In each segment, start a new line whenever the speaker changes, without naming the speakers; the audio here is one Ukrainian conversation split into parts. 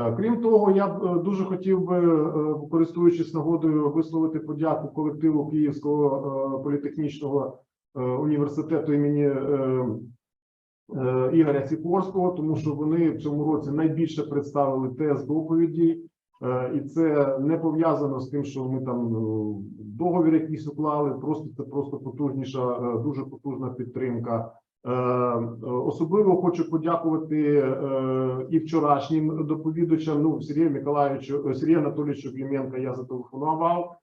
Е, Крім того, я б е, дуже хотів би, е, користуючись нагодою, висловити подяку колективу Київського політехнічного університету імені Ігоря Сікорського, тому що вони в цьому році найбільше представили тез доповіді, і це не пов'язано з тим, що ми там договір якийсь уклали. Просто це просто потужніша, дуже потужна підтримка. Е, Особливо хочу подякувати е, і вчорашнім доповідачам. Ну Сергію Миколаївичу, е, Сергію Анатолійовичу Клименко я зателефонував.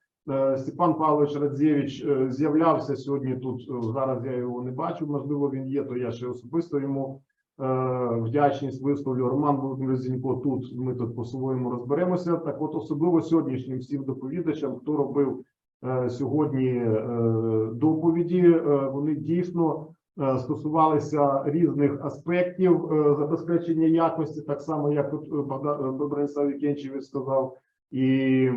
Степан Павлович Радзєвич з'являвся сьогодні тут. Зараз я його не бачу. Можливо, він є, то я ще особисто йому вдячність висловлю. Роман Володимирович Зінько тут. Ми тут по-своєму розберемося. Так, от особливо сьогоднішнім всім доповідачам, хто робив сьогодні доповіді, вони дійсно стосувалися різних аспектів е, забезпечення якості, так само як от е, Богдан е, Вікенчевич сказав. І е,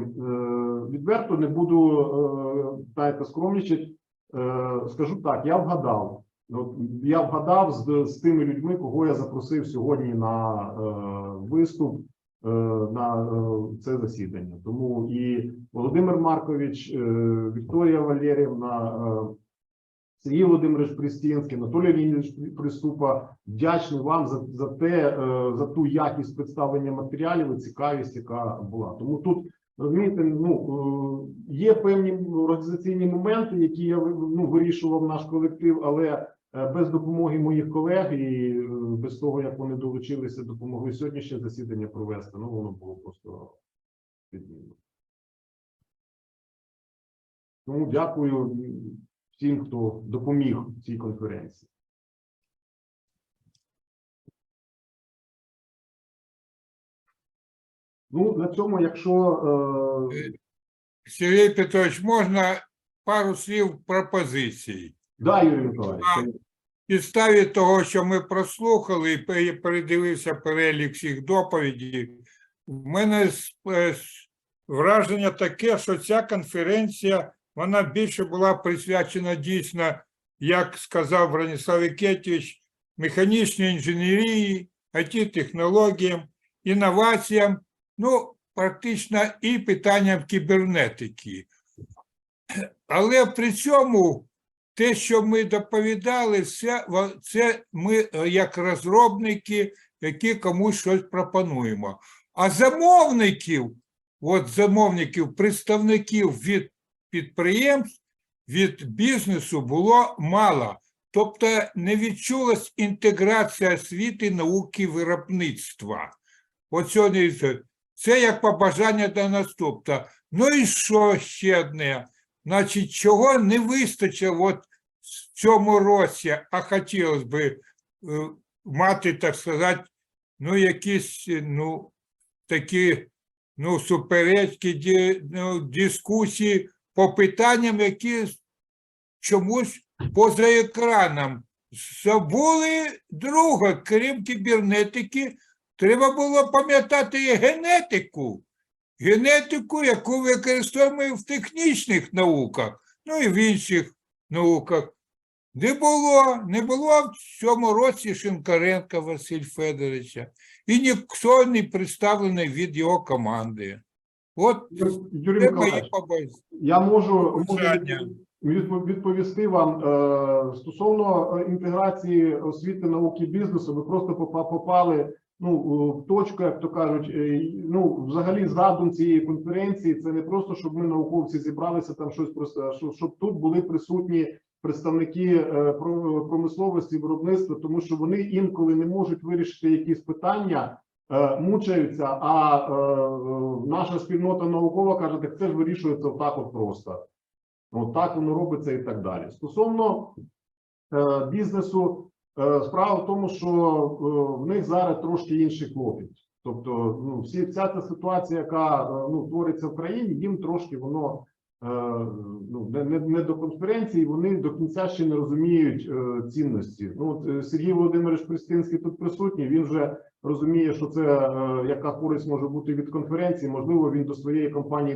відверто не буду е, знаєте, скромнічити. Е, скажу так, я вгадав. От я вгадав з, з тими людьми, кого я запросив сьогодні на е, виступ е, на е, це засідання. Тому і Володимир Маркович, е, Вікторія Валерівна, е, Сергій Володимирович Пристінський, Анатолій Леонідович Приступа, вдячний вам за, за те, е, за ту якість представлення матеріалів і цікавість, яка була. Тому тут розумієте, ну е, є певні організаційні моменти, які я ну, вирішував наш колектив, але е, без допомоги моїх колег і без того, як вони долучилися, допомогли сьогоднішнє засідання провести. Ну воно було просто відмінно. Тому дякую всім, хто допоміг цій конференції. Ну, на цьому, якщо е,
Сергій Петрович, можна пару слів пропозицій.
да, Юрій Миколаївич,
підставі того, що ми прослухали і передивився перелік всіх доповідей, в мене е, враження таке, що ця конференція вона більше була присвячена дійсно, як сказав Браніслав Вікетович, механічній інженерії, IT-технологіям, інноваціям, ну, практично і питанням кібернетики. Але при цьому те, що ми доповідали, це, це ми е, як розробники, які комусь щось пропонуємо. А замовників, от замовників, представників від підприємств, від бізнесу було мало. Тобто не відчулась інтеграція освіти, науки, виробництва. От сьогодні це- як побажання до наступного. Ну і що ще одне? Значить, чого не вистачило от в цьому році, а хотілося б е, мати, так сказати, ну, якісь ну, такі ну, суперечки, ну, дискусії по питанням, які чомусь поза екраном. Забули друге, крім кібернетики, треба було пам'ятати і генетику генетику, яку використовуємо в технічних науках, ну і в інших науках. Не було, не було в цьому році Шинкаренка Василь Федоровича, і ніхто не представлений від його команди. От
Юрій Миколаївич, я можу, можу відповісти вам е, стосовно е, інтеграції освіти, науки, бізнесу. Ви просто попали ну в точку, як то кажуть. е, Ну, взагалі, задум цієї конференції це не просто, щоб ми науковці зібралися там щось просто, а щоб, щоб тут були присутні представники про- промисловості, виробництва, тому що вони інколи не можуть вирішити якісь питання. Е, Мучаються, а е, наша спільнота наукова каже, так це ж вирішується отак от просто. От так воно робиться і так далі. Стосовно е, бізнесу, справа в тому, що в них зараз трошки інший клопіт. Тобто, ну, всі, вся ця ситуація, яка ну, твориться в країні, їм трошки воно ну, не, не, до конференції, вони до кінця ще не розуміють е, цінності. Ну, от, е, Сергій Володимирович Пристинський тут присутній, він вже розуміє, що це е, яка користь може бути від конференції. Можливо, він до своєї компанії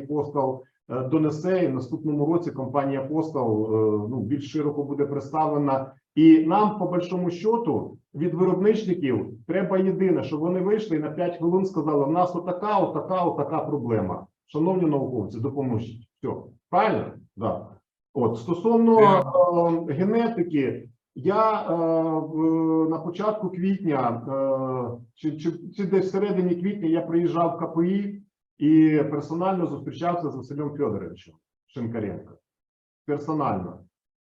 е, донесе і в наступному році компанія е, ну більш широко буде представлена І нам, по большому счету, від виробничників треба єдине, щоб вони вийшли і на 5 хвилин сказали: в нас отака, отака, отака проблема. Шановні науковці, допоможіть. Все, правильно? Да. От стосовно е, генетики, я е, на початку квітня, е, чи, чи, чи десь всередині квітня я приїжджав в КПІ і персонально зустрічався з Василем Федоровичем Шинкаренко. Персонально.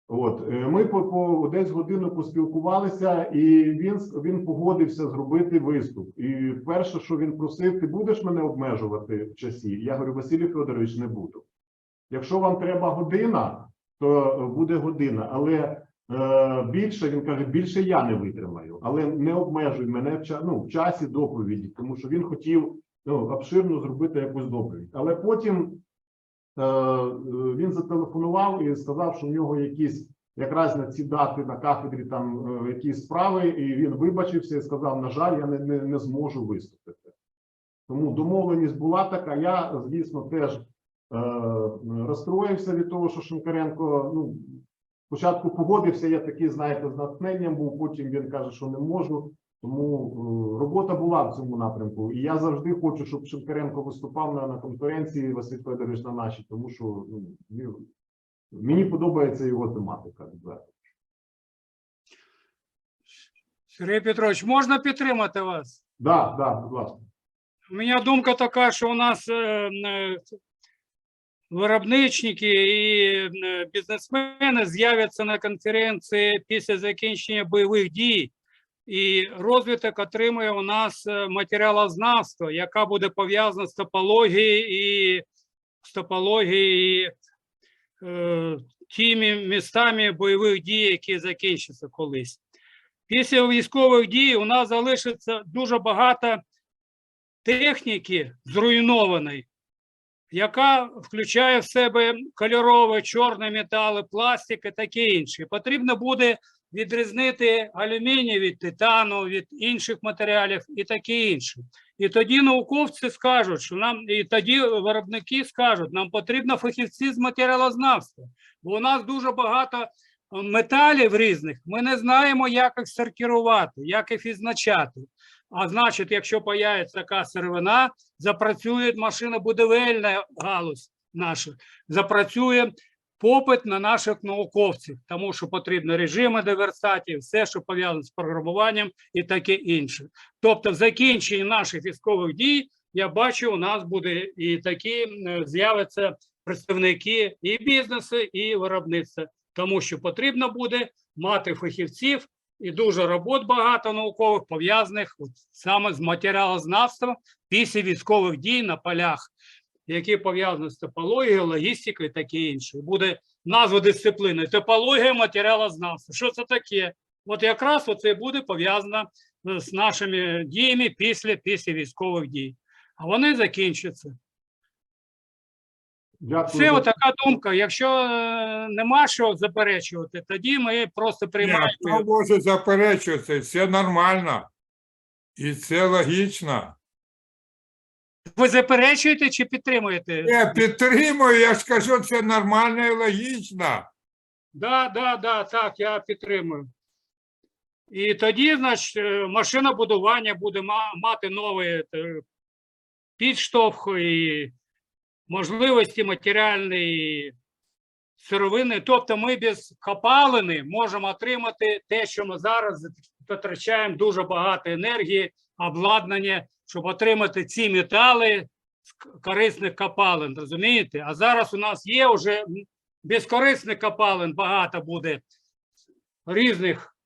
От е, ми по, по десь годину поспілкувалися, і він він погодився зробити виступ. І перше, що він просив, ти будеш мене обмежувати в часі? Я говорю, Василій Федорович, не буду. Якщо вам треба година, то буде година, але е, більше він каже, більше я не витримаю, але не обмежуй мене в, ну, в часі доповіді, тому що він хотів ну, обширно зробити якусь доповідь. Але потім він зателефонував і сказав, що в нього якісь якраз на ці дати на кафедрі там е, якісь справи, і він вибачився і сказав: на жаль, я не, не, не зможу виступити. Тому домовленість була така. Я, звісно, теж е, розстроївся від того, що Шинкаренко ну, спочатку погодився, я такий, знаєте, з натхненням був, потім він каже, що не можу. Тому е, робота була в цьому напрямку. І я завжди хочу, щоб Шинкаренко виступав на, на конференції Василь Федорович на нашій, тому що ну, мені подобається його тематика.
Сергій Петрович, можна підтримати вас?
Да, да, будь ласка.
У мене думка така, що у нас е, е, виробничники і бізнесмени з'являться на конференції після закінчення бойових дій, і розвиток отримує у нас е, матеріалознавство, яка буде пов'язана з топологією і топологією е, тими містами бойових дій, які закінчаться колись. Після військових дій у нас залишиться дуже багато техніки зруйнованої, яка включає в себе кольорові, чорні метали, пластик і таке інше. Потрібно буде відрізнити алюміній від титану, від інших матеріалів і таке інше. І тоді науковці скажуть, що нам, і тоді виробники скажуть, нам потрібно фахівці з матеріалознавства, бо у нас дуже багато е, металів різних, ми не знаємо, як їх сортувати, як їх відзначати. А значить, якщо появиться така сировина, запрацює машинобудівельна галузь наша, запрацює попит на наших науковців, тому що потрібні режими диверсатів, все, що пов'язано з програмуванням і таке інше. Тобто, в закінченні наших військових дій, я бачу, у нас буде і такі з'являться представники і бізнесу, і виробництва, тому що потрібно буде мати фахівців, і дуже робот багато наукових пов'язаних саме з матеріалознавством після військових дій на полях, які пов'язані з топологією, логістикою і таке інше. Буде назва дисципліни топологія матеріалознавства. Що це таке? От якраз оце буде пов'язано з нашими діями після, після військових дій. А вони закінчаться.
Дякую. За-
отака думка. Якщо е, нема що заперечувати, тоді ми просто приймаємо.
Хто може заперечувати, це нормально. І це логічно.
Ви заперечуєте чи підтримуєте?
Я підтримую, я ж кажу, це нормально і логічно.
Да, да, да, так, я підтримую. І тоді, значить, е, машинобудування буде мати новий е, підштовх і можливості матеріальної сировини. Тобто ми без копалини можемо отримати те, що ми зараз витрачаємо дуже багато енергії, обладнання, щоб отримати ці метали з корисних копалин, розумієте? А зараз у нас є вже безкорисних копалин багато буде різних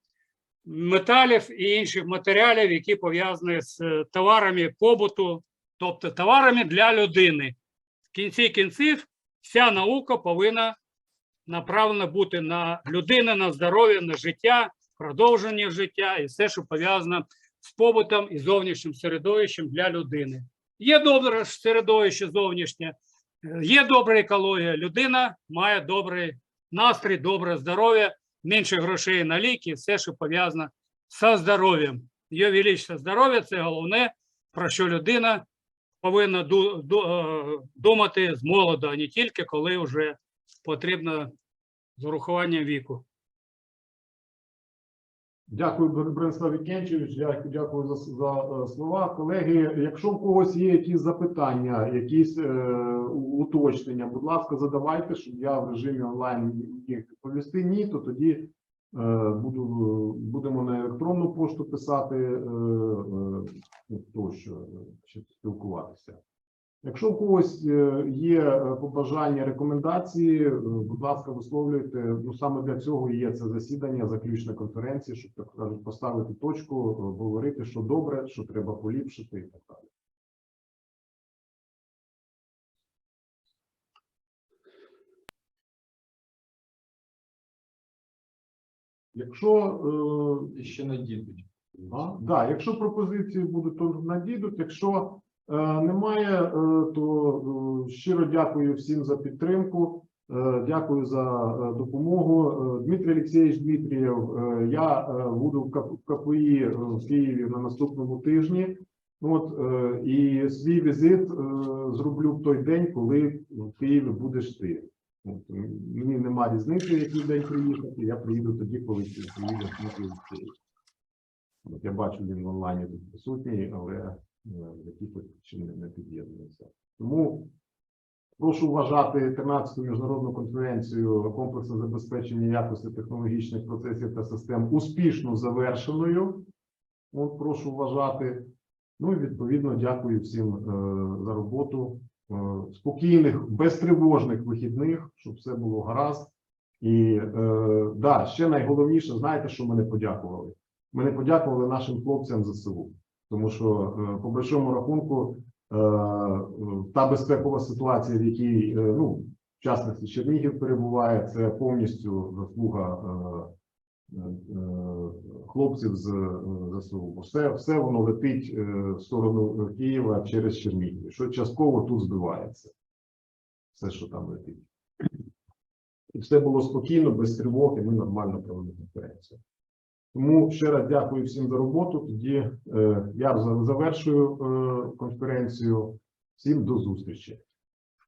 металів і інших матеріалів, які пов'язані з е, товарами побуту, тобто товарами для людини. В кінці кінців вся наука повинна направлена бути на людину, на здоров'я, на життя, продовження життя і все, що пов'язано з побутом і зовнішнім середовищем для людини. Є добре середовище зовнішнє, е, є добра екологія, людина має добрий настрій, добре здоров'я, менше грошей на ліки, все, що пов'язано зі здоров'ям. Її величне здоров'я це головне, про що людина повинна е, думати з молоду, а не тільки коли вже потрібно з урахуванням віку.
Дякую, Бр- Бронислав Вікенчевич. Дякую, за, за е, слова. Колеги, якщо в когось є якісь запитання, якісь е, уточнення, будь ласка, задавайте, щоб я в режимі онлайн міг відповісти. Ні, то тоді е, буду, будемо на електронну пошту писати е, е, ну, тощо, е, щоб спілкуватися. Якщо у когось е, є е, побажання, рекомендації, е, будь ласка, висловлюйте. Ну саме для цього є це засідання, заключна конференція, щоб так кажуть, поставити точку, говорити, що добре, що треба поліпшити і так далі. Якщо
ще надійдуть.
а, да, якщо пропозиції будуть, то надійдуть. Якщо немає, е, то е, щиро дякую всім за підтримку. Е, дякую за е, допомогу. Е, Дмитрій Олексійович Дмитрієв, е, я е, буду в КП- в КПІ в Києві на наступному тижні. От е, і свій візит е, зроблю в той день, коли в Києві будеш ти. От, мені нема різниці, який день приїхати. Я приїду тоді, коли ти приїдеш Дмитрій Олексійович. Я бачу, він в онлайні тут присутній, але е, якихось причин не- під'єднується. Тому прошу вважати 13-ту міжнародну конференцію комплексне забезпечення якості технологічних процесів та систем успішно завершеною. От прошу вважати. Ну і відповідно дякую всім е, за роботу. Е, спокійних, безтривожних вихідних, щоб все було гаразд. І е, да, ще найголовніше, знаєте, що мене подякували? Ми не подякували нашим хлопцям ЗСУ, тому що е, по большому рахунку е, е, та безпекова ситуація, в якій ну, в частності Чернігів перебуває, це повністю заслуга хлопців з ЗСУ. Все, все воно летить в сторону Києва через Чернігів, що частково тут збивається. Все, що там летить. І все було спокійно, без тривог, ми нормально провели конференцію. Тому ще раз дякую всім за роботу. Тоді е, я за- завершую е, конференцію. Всім до зустрічі.